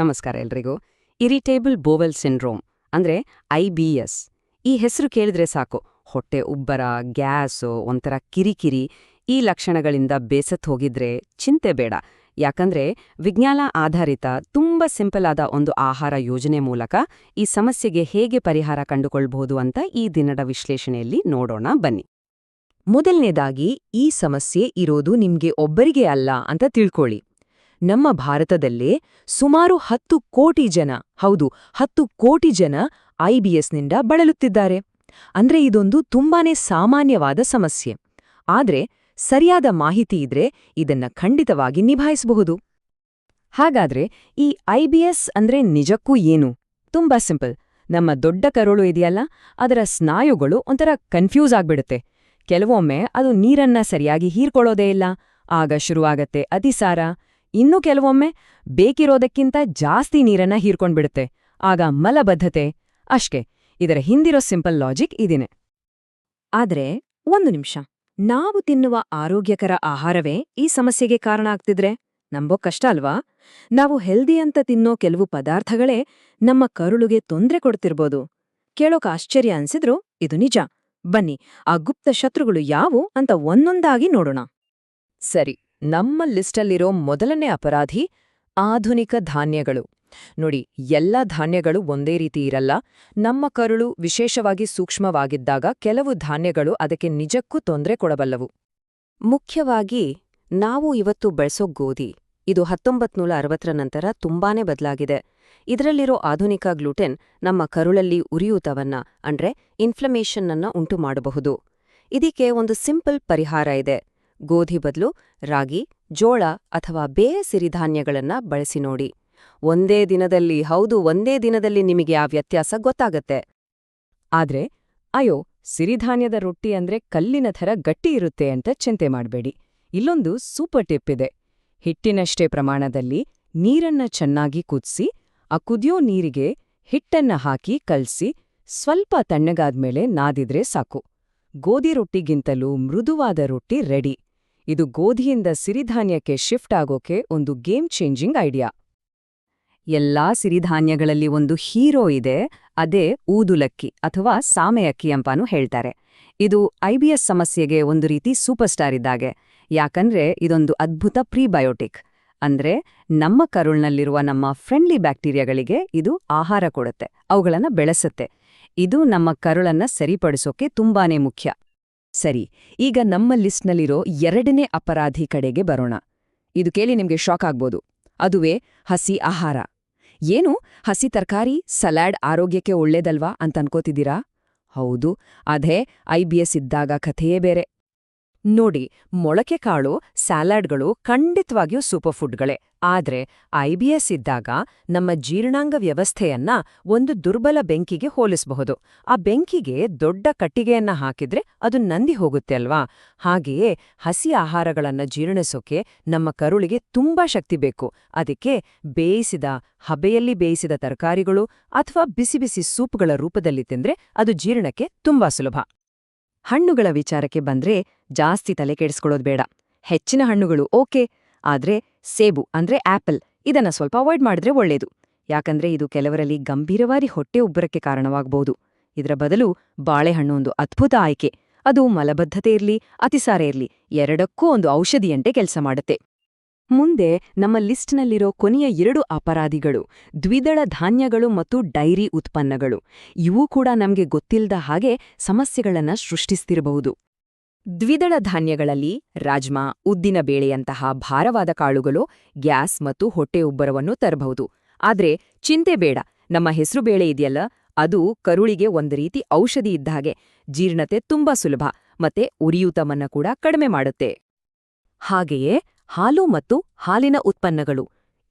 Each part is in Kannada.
ನಮಸ್ಕಾರ ಎಲ್ರಿಗೂ. ಇರಿಟೇಬಲ್ ಬೋವೆಲ್ ಸಿಂಡ್ರೋಮ್, ಅಂದ್ರೆ ಐ ಬಿ ಎಸ್. ಈ ಹೆಸರು ಕೇಳಿದ್ರೆ ಸಾಕು, ಹೊಟ್ಟೆ ಉಬ್ಬರ, ಗ್ಯಾಸು, ಒಂಥರ ಕಿರಿಕಿರಿ, ಈ ಲಕ್ಷಣಗಳಿಂದ ಬೇಸತ್ ಹೋಗಿದ್ರೆ ಚಿಂತೆ ಬೇಡ. ಯಾಕಂದ್ರೆ ವಿಜ್ಞಾನ ಆಧಾರಿತ, ತುಂಬ ಸಿಂಪಲ್ ಆದ ಒಂದು ಆಹಾರ ಯೋಜನೆ ಮೂಲಕ ಈ ಸಮಸ್ಯೆಗೆ ಹೇಗೆ ಪರಿಹಾರ ಕಂಡುಕೊಳ್ಬಹುದು ಅಂತ ಈ ದಿನದ ವಿಶ್ಲೇಷಣೆಯಲ್ಲಿ ನೋಡೋಣ, ಬನ್ನಿ. ಮೊದಲನೇದಾಗಿ, ಈ ಸಮಸ್ಯೆ ಇರೋದು ನಿಮ್ಗೆ ಒಬ್ಬರಿಗೆ ಅಲ್ಲ ಅಂತ ತಿಳ್ಕೊಳ್ಳಿ. ನಮ್ಮ ಭಾರತದಲ್ಲೇ ಸುಮಾರು ಹತ್ತು ಕೋಟಿ ಜನ, ಹೌದು, ಹತ್ತು ಕೋಟಿ ಜನ ಐಬಿಎಸ್ನಿಂದ ಬಳಲುತ್ತಿದ್ದಾರೆ. ಅಂದ್ರೆ ಇದೊಂದು ತುಂಬಾನೇ ಸಾಮಾನ್ಯವಾದ ಸಮಸ್ಯೆ. ಆದ್ರೆ ಸರಿಯಾದ ಮಾಹಿತಿ ಇದ್ರೆ ಇದನ್ನ ಖಂಡಿತವಾಗಿ ನಿಭಾಯಿಸಬಹುದು. ಹಾಗಾದ್ರೆ ಈ ಐಬಿಎಸ್ ಅಂದ್ರೆ ನಿಜಕ್ಕೂ ಏನು? ತುಂಬಾ ಸಿಂಪಲ್. ನಮ್ಮ ದೊಡ್ಡ ಕರುಳು ಇದೆಯಲ್ಲ, ಅದರ ಸ್ನಾಯುಗಳು ಒಂಥರ ಕನ್ಫ್ಯೂಸ್ ಆಗ್ಬಿಡುತ್ತೆ. ಕೆಲವೊಮ್ಮೆ ಅದು ನೀರನ್ನ ಸರಿಯಾಗಿ ಹೀರ್ಕೊಳ್ಳೋದೇ ಇಲ್ಲ. ಆಗ ಶುರುವಾಗತ್ತೆ ಅತಿಸಾರ. ಇನ್ನು ಕೆಲವೊಮ್ಮೆ ಬೇಕಿರೋದಕ್ಕಿಂತ ಜಾಸ್ತಿ ನೀರನ್ನ ಹೀರ್ಕೊಂಡ್ಬಿಡುತ್ತೆ. ಆಗ ಮಲಬದ್ಧತೆ ಅಷ್ಟೇ. ಇದರ ಹಿಂದಿರೋ ಸಿಂಪಲ್ ಲಾಜಿಕ್ ಇದಿನೆ. ಆದ್ರೆ ಒಂದು ನಿಮಿಷ. ನಾವು ತಿನ್ನುವ ಆರೋಗ್ಯಕರ ಆಹಾರವೇ ಈ ಸಮಸ್ಯೆಗೆ ಕಾರಣ ಆಗ್ತಿದ್ರೆ? ನಂಬೋ ಕಷ್ಟ ಅಲ್ವಾ? ನಾವು ಹೆಲ್ದಿ ಅಂತ ತಿನ್ನೋ ಕೆಲವು ಪದಾರ್ಥಗಳೇ ನಮ್ಮ ಕರುಳುಗೆ ತೊಂದ್ರೆ ಕೊಡ್ತಿರ್ಬೋದು. ಕೇಳೋಕ ಆಶ್ಚರ್ಯ ಅನ್ಸಿದ್ರು ಇದು ನಿಜ. ಬನ್ನಿ, ಆ ಗುಪ್ತ ಶತ್ರುಗಳು ಯಾವು ಅಂತ ಒಂದೊಂದಾಗಿ ನೋಡೋಣ. ಸರಿ. ನಮ್ಮ ಲಿಸ್ಟಲ್ಲಿರೋ ಮೊದಲನೇ ಅಪರಾಧಿ ಆಧುನಿಕ ಧಾನ್ಯಗಳು. ನೋಡಿ, ಎಲ್ಲ ಧಾನ್ಯಗಳು ಒಂದೇ ರೀತಿ ಇರಲ್ಲ. ನಮ್ಮ ಕರುಳು ವಿಶೇಷವಾಗಿ ಸೂಕ್ಷ್ಮವಾಗಿದ್ದಾಗ ಕೆಲವು ಧಾನ್ಯಗಳು ಅದಕ್ಕೆ ನಿಜಕ್ಕೂ ತೊಂದರೆ ಕೊಡಬಲ್ಲವು. ಮುಖ್ಯವಾಗಿ, ನಾವು ಇವತ್ತು ಬಳಸೋ ಗೋಧಿ, ಇದು ಹತ್ತೊಂಬತ್ನೂರ ಅರವತ್ತರ ನಂತರ ತುಂಬಾನೇ ಬದಲಾಗಿದೆ. ಇದರಲ್ಲಿರೋ ಆಧುನಿಕ ಗ್ಲೂಟೆನ್ ನಮ್ಮ ಕರುಳಲ್ಲಿ ಉರಿಯೂತವನ್ನ, ಅಂದ್ರೆ ಇನ್ಫ್ಲಮೇಷನ್ನನ್ನ ಉಂಟು ಮಾಡಬಹುದು ಇದಕ್ಕೆ ಒಂದು ಸಿಂಪಲ್ ಪರಿಹಾರ ಇದೆ. ಗೋಧಿ ಬದಲು, ರಾಗಿ, ಜೋಳ ಅಥವಾ ಬೇರೆ ಸಿರಿಧಾನ್ಯಗಳನ್ನ ಬಳಸಿ ನೋಡಿ. ಒಂದೇ ದಿನದಲ್ಲಿ, ಹೌದು, ಒಂದೇ ದಿನದಲ್ಲಿ ನಿಮಗೆ ಆ ವ್ಯತ್ಯಾಸ ಗೊತ್ತಾಗತ್ತೆ. ಆದ್ರೆ, ಅಯ್ಯೋ, ಸಿರಿಧಾನ್ಯದ ರೊಟ್ಟಿ ಅಂದ್ರೆ ಕಲ್ಲಿನ ಥರ ಗಟ್ಟಿ ಇರುತ್ತೆ ಅಂತ ಚಿಂತೆ ಮಾಡಬೇಡಿ. ಇಲ್ಲೊಂದು ಸೂಪರ್ ಟಿಪ್ ಇದೆ. ಹಿಟ್ಟಿನಷ್ಟೇ ಪ್ರಮಾಣದಲ್ಲಿ ನೀರನ್ನ ಚೆನ್ನಾಗಿ ಕುದಿಸಿ, ಆ ಕುದಿಯೋ ನೀರಿಗೆ ಹಿಟ್ಟನ್ನ ಹಾಕಿ ಕಲ್ಸಿ, ಸ್ವಲ್ಪ ತಣ್ಣಗಾದ್ಮೇಲೆ ನಾದಿದ್ರೆ ಸಾಕು. ಗೋಧಿ ರೊಟ್ಟಿಗಿಂತಲೂ ಮೃದುವಾದ ರೊಟ್ಟಿ ರೆಡಿ. ಇದು ಗೋಧಿಯಿಂದ ಸಿರಿಧಾನ್ಯಕ್ಕೆ ಶಿಫ್ಟ್ ಆಗೋಕೆ ಒಂದು ಗೇಮ್ ಚೇಂಜಿಂಗ್ ಐಡಿಯಾ. ಎಲ್ಲಾ ಸಿರಿಧಾನ್ಯಗಳಲ್ಲಿ ಒಂದು ಹೀರೋ ಇದೆ, ಅದೇ ಊದುಲಕ್ಕಿ ಅಥವಾ ಸಾಮೆಯಕ್ಕಿ ಅಂಪಾನು ಹೇಳ್ತಾರೆ. ಇದು ಐಬಿಎಸ್ ಸಮಸ್ಯೆಗೆ ಒಂದು ರೀತಿ ಸೂಪರ್ ಸ್ಟಾರ್ ಇದ್ದಾಗೆ. ಯಾಕಂದ್ರೆ ಇದೊಂದು ಅದ್ಭುತ ಪ್ರೀಬಯೋಟಿಕ್. ಅಂದ್ರೆ ನಮ್ಮ ಕರುಳ್ನಲ್ಲಿರುವ ನಮ್ಮ ಫ್ರೆಂಡ್ಲಿ ಬ್ಯಾಕ್ಟೀರಿಯಾಗಳಿಗೆ ಇದು ಆಹಾರ ಕೊಡುತ್ತೆ, ಅವುಗಳನ್ನು ಬೆಳೆಸುತ್ತೆ. ಇದು ನಮ್ಮ ಕರುಳನ್ನ ಸರಿಪಡಿಸೋಕೆ ತುಂಬಾನೇ ಮುಖ್ಯ. ಸರಿ, ಈಗ ನಮ್ಮ ಲಿಸ್ಟ್ನಲ್ಲಿರೋ ಎರಡನೇ ಅಪರಾಧಿ ಕಡೆಗೆ ಬರೋಣ. ಇದು ಕೇಳಿ ನಿಮಗೆ ಶಾಕ್ ಆಗ್ಬೋದು. ಅದುವೇ ಹಸಿ ಆಹಾರ. ಏನು? ಹಸಿ ತರಕಾರಿ, ಸಲಾಡ್ ಆರೋಗ್ಯಕ್ಕೆ ಒಳ್ಳೇದಲ್ವಾ ಅಂತ ಅನ್ಕೋತಿದ್ದೀರಾ ಹೌದು, ಅದೇ ಐಬಿಎಸ್ ಇದ್ದಾಗ ಕಥೆಯೇ ಬೇರೆ. ನೋಡಿ, ಮೊಳಕೆ ಕಾಳು, ಸ್ಯಾಲಾಡ್ಗಳು ಖಂಡಿತವಾಗಿಯೂ ಸೂಪರ್ ಫುಡ್ಗಳೇ. ಆದ್ರೆ ಐಬಿಎಸ್ ಇದ್ದಾಗ ನಮ್ಮ ಜೀರ್ಣಾಂಗ ವ್ಯವಸ್ಥೆಯನ್ನ ಒಂದು ದುರ್ಬಲ ಬೆಂಕಿಗೆ ಹೋಲಿಸಬಹುದು. ಆ ಬೆಂಕಿಗೆ ದೊಡ್ಡ ಕಟ್ಟಿಗೆಯನ್ನ ಹಾಕಿದ್ರೆ ಅದು ನಂದಿ ಹೋಗುತ್ತೆ ಅಲ್ವಾ? ಹಾಗೆಯೇ ಹಸಿ ಆಹಾರಗಳನ್ನ ಜೀರ್ಣಿಸೋಕೆ ನಮ್ಮ ಕರುಳಿಗೆ ತುಂಬಾ ಶಕ್ತಿ ಬೇಕು. ಅದಕ್ಕೆ ಬೇಯಿಸಿದ, ಹಬೆಯಲ್ಲಿ ಬೇಯಿಸಿದ ತರಕಾರಿಗಳು ಅಥವಾ ಬಿಸಿ ಬಿಸಿ ಸೂಪ್ಗಳ ರೂಪದಲ್ಲಿ ತಿಂದ್ರೆ ಅದು ಜೀರ್ಣಕ್ಕೆ ತುಂಬಾ ಸುಲಭ. ಹಣ್ಣುಗಳ ವಿಚಾರಕ್ಕೆ ಬಂದ್ರೆ ಜಾಸ್ತಿ ತಲೆ ಕೆಡಿಸ್ಕೊಳ್ಳೋದು ಬೇಡ. ಹೆಚ್ಚಿನ ಹಣ್ಣುಗಳು ಓಕೆ, ಆದ್ರೆ ಸೇಬು ಅಂದ್ರೆ ಆಪಲ್, ಇದನ್ನ ಸ್ವಲ್ಪ ಅವಾಯ್ಡ್ ಮಾಡಿದ್ರೆ ಒಳ್ಳೇದು. ಯಾಕಂದ್ರೆ ಇದು ಕೆಲವರಲ್ಲಿ ಗಂಭೀರವಾಗಿ ಹೊಟ್ಟೆ ಉಬ್ಬರಕ್ಕೆ ಕಾರಣವಾಗಬಹುದು ಇದರ ಬದಲು ಬಾಳೆಹಣ್ಣು ಒಂದು ಅದ್ಭುತ ಆಯ್ಕೆ. ಅದು ಮಲಬದ್ಧತೆ ಇರ್ಲಿ, ಅತಿಸಾರ ಇರ್ಲಿ, ಎರಡಕ್ಕೂ ಒಂದು ಔಷಧಿಯಂತೆ ಕೆಲಸ ಮಾಡುತ್ತೆ. ಮುಂದೆ ನಮ್ಮ ಲಿಸ್ಟ್ನಲ್ಲಿರೋ ಕೊನೆಯ ಎರಡು ಅಪರಾಧಿಗಳು ದ್ವಿದಳ ಧಾನ್ಯಗಳು ಮತ್ತು ಡೈರಿ ಉತ್ಪನ್ನಗಳು. ಇವು ಕೂಡ ನಮಗೆ ಗೊತ್ತಿಲ್ಲದ ಹಾಗೆ ಸಮಸ್ಯೆಗಳನ್ನು ಸೃಷ್ಟಿಸ್ತಿರಬಹುದು. ದ್ವಿದಳ ಧಾನ್ಯಗಳಲ್ಲಿ ರಾಜ್ಮಾ, ಉದ್ದಿನ ಬೇಳೆಯಂತಹ ಭಾರವಾದ ಕಾಳುಗಳು, ಗ್ಯಾಸ್ ಮತ್ತು ಹೊಟ್ಟೆ ಉಬ್ಬರವನ್ನು ತರಬಹುದು. ಆದ್ರೆ ಚಿಂತೆ ಬೇಡ. ನಮ್ಮ ಹೆಸರು ಬೇಳೆ ಇದೆಯಲ್ಲ, ಅದು ಕರುಳಿಗೆ ಒಂದು ರೀತಿ ಔಷಧಿ ಇದ್ದ ಹಾಗೆ. ಜೀರ್ಣತೆ ತುಂಬಾ ಸುಲಭ, ಮತ್ತೆ ಉರಿಯೂತವನ್ನ ಕೂಡ ಕಡಿಮೆ ಮಾಡುತ್ತೆ. ಹಾಗೆಯೇ ಹಾಲು ಮತ್ತು ಹಾಲಿನ ಉತ್ಪನ್ನಗಳು.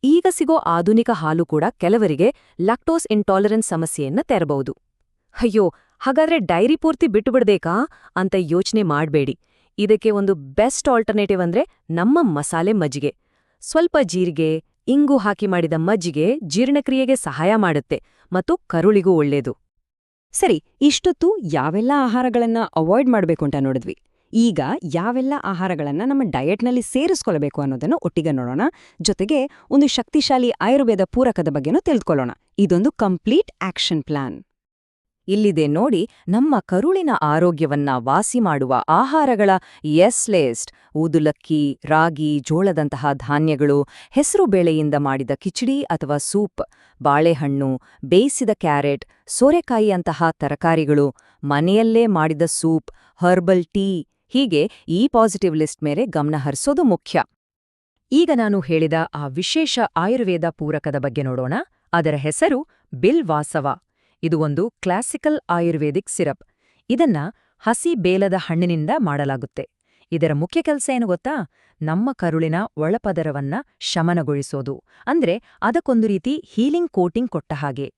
ಈಗ ಸಿಗೋ ಆಧುನಿಕ ಹಾಲು ಕೂಡ ಕೆಲವರಿಗೆ ಲ್ಯಾಕ್ಟೋಸ್ ಇಂಟಾಲರೆನ್ಸ್ ಸಮಸ್ಯೆಯನ್ನ ತೆರಬಹುದು. ಅಯ್ಯೋ, ಹಾಗಾದ್ರೆ ಡೈರಿ ಪೂರ್ತಿ ಬಿಟ್ಟುಬಿಡ್ಬೇಕಾ ಅಂತ ಯೋಚನೆ ಮಾಡಬೇಡಿ. ಇದಕ್ಕೆ ಒಂದು ಬೆಸ್ಟ್ ಆಲ್ಟರ್ನೇಟಿವ್ ಅಂದ್ರೆ ನಮ್ಮ ಮಸಾಲೆ ಮಜ್ಜಿಗೆ. ಸ್ವಲ್ಪ ಜೀರಿಗೆ, ಇಂಗು ಹಾಕಿ ಮಾಡಿದ ಮಜ್ಜಿಗೆ ಜೀರ್ಣಕ್ರಿಯೆಗೆ ಸಹಾಯ ಮಾಡುತ್ತೆ ಮತ್ತು ಕರುಳಿಗೂ ಒಳ್ಳೇದು. ಸರಿ, ಇಷ್ಟೊತ್ತು ಯಾವೆಲ್ಲ ಆಹಾರಗಳನ್ನ ಅವಾಯ್ಡ್ ಮಾಡಬೇಕು ಅಂತ ನೋಡಿದ್ವಿ. ಈಗ ಯಾವೆಲ್ಲ ಆಹಾರಗಳನ್ನ ನಮ್ಮ ಡಯಟ್ನಲ್ಲಿ ಸೇರಿಸ್ಕೊಳ್ಬೇಕು ಅನ್ನೋದನ್ನು ಒಟ್ಟಿಗೆ ನೋಡೋಣ. ಜೊತೆಗೆ ಒಂದು ಶಕ್ತಿಶಾಲಿ ಆಯುರ್ವೇದ ಪೂರಕದ ಬಗ್ಗೆನೂ ತಿಳಿದುಕೊಳ್ಳೋಣ. ಇದೊಂದು ಕಂಪ್ಲೀಟ್ ಆಕ್ಷನ್ ಪ್ಲಾನ್. ಇಲ್ಲಿದೆ ನೋಡಿ, ನಮ್ಮ ಕರುಳಿನ ಆರೋಗ್ಯವನ್ನ ವಾಸಿ ಮಾಡುವ ಆಹಾರಗಳ ಎಸ್ ಲೇಸ್ಟ್ ಊದುಲಕ್ಕಿ, ರಾಗಿ, ಜೋಳದಂತಹ ಧಾನ್ಯಗಳು ಹೆಸರುಬೇಳೆಯಿಂದ ಮಾಡಿದ ಕಿಚಡಿ ಅಥವಾ ಸೂಪ್, ಬಾಳೆಹಣ್ಣು, ಬೇಯಿಸಿದ ಕ್ಯಾರೆಟ್, ಸೋರೆಕಾಯಿಯಂತಹ ತರಕಾರಿಗಳು, ಮನೆಯಲ್ಲೇ ಮಾಡಿದ ಸೂಪ್ ಹರ್ಬಲ್ ಟೀ ಹೀಗೆ ಈ ಪಾಸಿಟಿವ್ ಲಿಸ್ಟ್ ಮೇಲೆ ಗಮನಹರಿಸೋದು ಮುಖ್ಯ. ಈಗ ನಾನು ಹೇಳಿದ ಆ ವಿಶೇಷ ಆಯುರ್ವೇದ ಪೂರಕದ ಬಗ್ಗೆ ನೋಡೋಣ. ಅದರ ಹೆಸರು ಬಿಲ್ ವಾಸವ ಇದು ಒಂದು ಕ್ಲಾಸಿಕಲ್ ಆಯುರ್ವೇದಿಕ್ ಸಿರಪ್. ಇದನ್ನ ಹಸಿ ಬೇಲದ ಹಣ್ಣಿನಿಂದ ಮಾಡಲಾಗುತ್ತೆ. ಇದರ ಮುಖ್ಯ ಕೆಲಸ ಏನು ಗೊತ್ತಾ? ನಮ್ಮ ಕರುಳಿನ ಒಳಪದರವನ್ನ ಶಮನಗೊಳಿಸೋದು. ಅಂದ್ರೆ ಅದಕ್ಕೊಂದು ರೀತಿ ಹೀಲಿಂಗ್ ಕೋಟಿಂಗ್ ಕೊಟ್ಟ ಹಾಗೆ.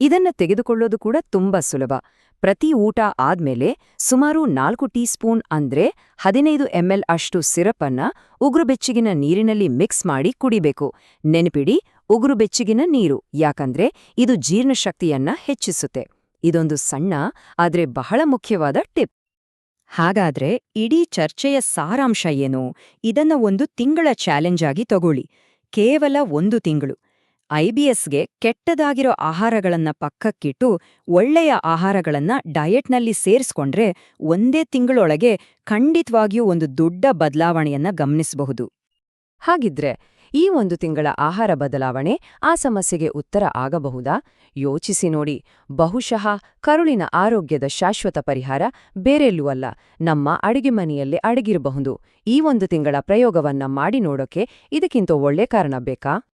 ಇದನ್ನ ತೆಗೆದುಕೊಳ್ಳೋದು ಕೂಡ ತುಂಬಾ ಸುಲಭ. ಪ್ರತಿ ಊಟ ಆದ್ಮೇಲೆ ಸುಮಾರು ನಾಲ್ಕು ಟೀ ಸ್ಪೂನ್ ಅಂದ್ರೆ ಹದಿನೈದು ಎಂಎಲ್ ಅಷ್ಟು ಸಿರಪನ್ನ ಉಗುರು ಬೆಚ್ಚಗಿನ ನೀರಿನಲ್ಲಿ ಮಿಕ್ಸ್ ಮಾಡಿ ಕುಡಿಬೇಕು. ನೆನಪಿಡಿ, ಉಗುರು ಬೆಚ್ಚಗಿನ ನೀರು, ಯಾಕಂದ್ರೆ ಇದು ಜೀರ್ಣಶಕ್ತಿಯನ್ನ ಹೆಚ್ಚಿಸುತ್ತೆ. ಇದೊಂದು ಸಣ್ಣ, ಆದ್ರೆ ಬಹಳ ಮುಖ್ಯವಾದ ಟಿಪ್. ಹಾಗಾದ್ರೆ ಇಡೀ ಚರ್ಚೆಯ ಸಾರಾಂಶ ಏನು? ಇದನ್ನ ಒಂದು ತಿಂಗಳ ಚಾಲೆಂಜ್ ಆಗಿ ತಗೊಳ್ಳಿ. ಕೇವಲ ಒಂದು ತಿಂಗಳು. ಐಬಿಎಸ್ಗೆ ಕೆಟ್ಟದಾಗಿರೋ ಆಹಾರಗಳನ್ನ ಪಕ್ಕಕ್ಕಿಟ್ಟು ಒಳ್ಳೆಯ ಆಹಾರಗಳನ್ನ ಡಯಟ್ನಲ್ಲಿ ಸೇರಿಸ್ಕೊಂಡ್ರೆ ಒಂದೇ ತಿಂಗಳೊಳಗೆ ಖಂಡಿತವಾಗಿಯೂ ಒಂದು ದೊಡ್ಡ ಬದಲಾವಣೆಯನ್ನ ಗಮನಿಸಬಹುದು. ಹಾಗಿದ್ರೆ ಈ ಒಂದು ತಿಂಗಳ ಆಹಾರ ಬದಲಾವಣೆ ಆ ಸಮಸ್ಯೆಗೆ ಉತ್ತರ ಆಗಬಹುದಾ? ಯೋಚಿಸಿ ನೋಡಿ. ಬಹುಶಃ ಕರುಳಿನ ಆರೋಗ್ಯದ ಶಾಶ್ವತ ಪರಿಹಾರ ಬೇರೆಲ್ಲೂ ಅಲ್ಲ. ನಮ್ಮ ಅಡಿಗೆ ಮನೆಯಲ್ಲೇ ಅಡಗಿರಬಹುದು. ಈ ಒಂದು ತಿಂಗಳ ಪ್ರಯೋಗವನ್ನ ಮಾಡಿ ನೋಡೋಕೆ ಇದಕ್ಕಿಂತ ಒಳ್ಳೆ ಕಾರಣ ಬೇಕಾ?